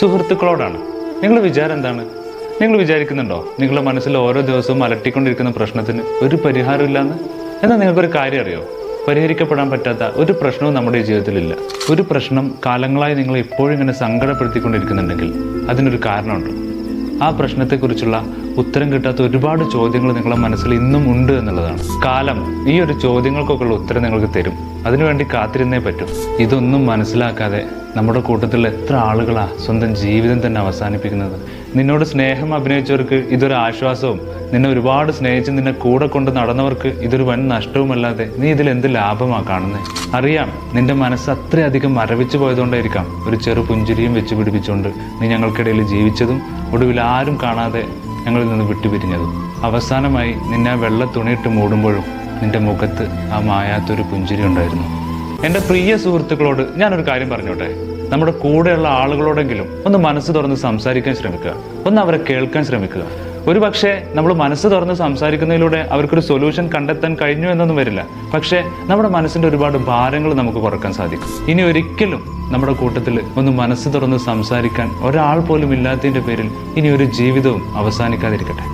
സുഹൃത്തുക്കളോടാണ്. നിങ്ങൾ വിചാരം എന്താണ്? നിങ്ങൾ വിചാരിക്കുന്നുണ്ടോ? നിങ്ങളുടെ മനസ്സിൽ ഓരോ ദിവസവും അലട്ടിക്കൊണ്ടിരിക്കുന്ന പ്രശ്നത്തിന് ഒരു പരിഹാരമില്ലാന്ന്? എന്നാൽ നിങ്ങൾക്കൊരു കാര്യം അറിയോ? പരിഹരിക്കപ്പെടാൻ പറ്റാത്ത ഒരു പ്രശ്നവും നമ്മുടെ ജീവിതത്തിലില്ല. ഒരു പ്രശ്നം കാലങ്ങളായി നിങ്ങൾ ഇപ്പോഴും ഇങ്ങനെ സങ്കടപ്പെടുത്തിക്കൊണ്ടിരിക്കുന്നുണ്ടെങ്കിൽ അതിനൊരു കാരണമുണ്ട്. ആ പ്രശ്നത്തെക്കുറിച്ചുള്ള ഉത്തരം കിട്ടാത്ത ഒരുപാട് ചോദ്യങ്ങൾ നിങ്ങളുടെ മനസ്സിൽ ഇന്നും ഉണ്ട് എന്നുള്ളതാണ്. കാലം ഈ ഒരു ചോദ്യങ്ങൾക്കൊക്കെയുള്ള ഉത്തരം നിങ്ങൾക്ക് തരും. അതിനുവേണ്ടി കാത്തിരുന്നേ പറ്റും. ഇതൊന്നും മനസ്സിലാക്കാതെ നമ്മുടെ കൂട്ടത്തിൽ എത്ര ആളുകളാ സ്വന്തം ജീവിതം തന്നെ അവസാനിപ്പിക്കുന്നത്. നിന്നോട് സ്നേഹം അഭിനയിച്ചവർക്ക് ഇതൊരു ആശ്വാസവും നിന്നെ ഒരുപാട് സ്നേഹിച്ച് നിന്നെ കൂടെ കൊണ്ട് നടന്നവർക്ക് ഇതൊരു വൻ നഷ്ടവുമല്ലാതെ നീ ഇതിൽ എന്ത് ലാഭമാ കാണുന്നത് അറിയാം നിന്റെ മനസ്സ് അത്രയധികം മരവിച്ചു പോയതുകൊണ്ടായിരിക്കാം ഒരു ചെറു പുഞ്ചിരിയും വെച്ച് പിടിപ്പിച്ചുകൊണ്ട് നീ ഞങ്ങൾക്കിടയിൽ ജീവിച്ചതും ഒടുവിൽ ആരും കാണാതെ ഞങ്ങളിൽ നിന്ന് വിട്ടുപിരിഞ്ഞതും. അവസാനമായി നിന്നെ വെള്ള തുണിയിട്ട് മൂടുമ്പോഴും നിന്റെ മുഖത്ത് ആ മായാത്തൊരു പുഞ്ചിരി ഉണ്ടായിരുന്നു. എന്റെ പ്രിയ സുഹൃത്തുക്കളോട് ഞാനൊരു കാര്യം പറഞ്ഞോട്ടെ? നമ്മുടെ കൂടെയുള്ള ആളുകളോടെങ്കിലും ഒന്ന് മനസ്സ് തുറന്ന് സംസാരിക്കാൻ ശ്രമിക്കുക. ഒന്ന് അവരെ കേൾക്കാൻ ശ്രമിക്കുക. ഒരു പക്ഷേ നമ്മൾ മനസ്സ് തുറന്ന് സംസാരിക്കുന്നതിലൂടെ അവർക്കൊരു സൊല്യൂഷൻ കണ്ടെത്താൻ കഴിഞ്ഞു എന്നൊന്നും വരില്ല. പക്ഷേ നമ്മുടെ മനസ്സിന്റെ ഒരുപാട് ഭാരങ്ങൾ നമുക്ക് കുറയ്ക്കാൻ സാധിക്കും. ഇനി ഒരിക്കലും നമ്മുടെ കൂട്ടത്തിൽ ഒന്ന് മനസ്സ് തുറന്ന് സംസാരിക്കാൻ ഒരാൾ പോലും ഇല്ലാത്തതിന്റെ പേരിൽ ഇനി ഒരു ജീവിതവും അവസാനിക്കാതിരിക്കട്ടെ.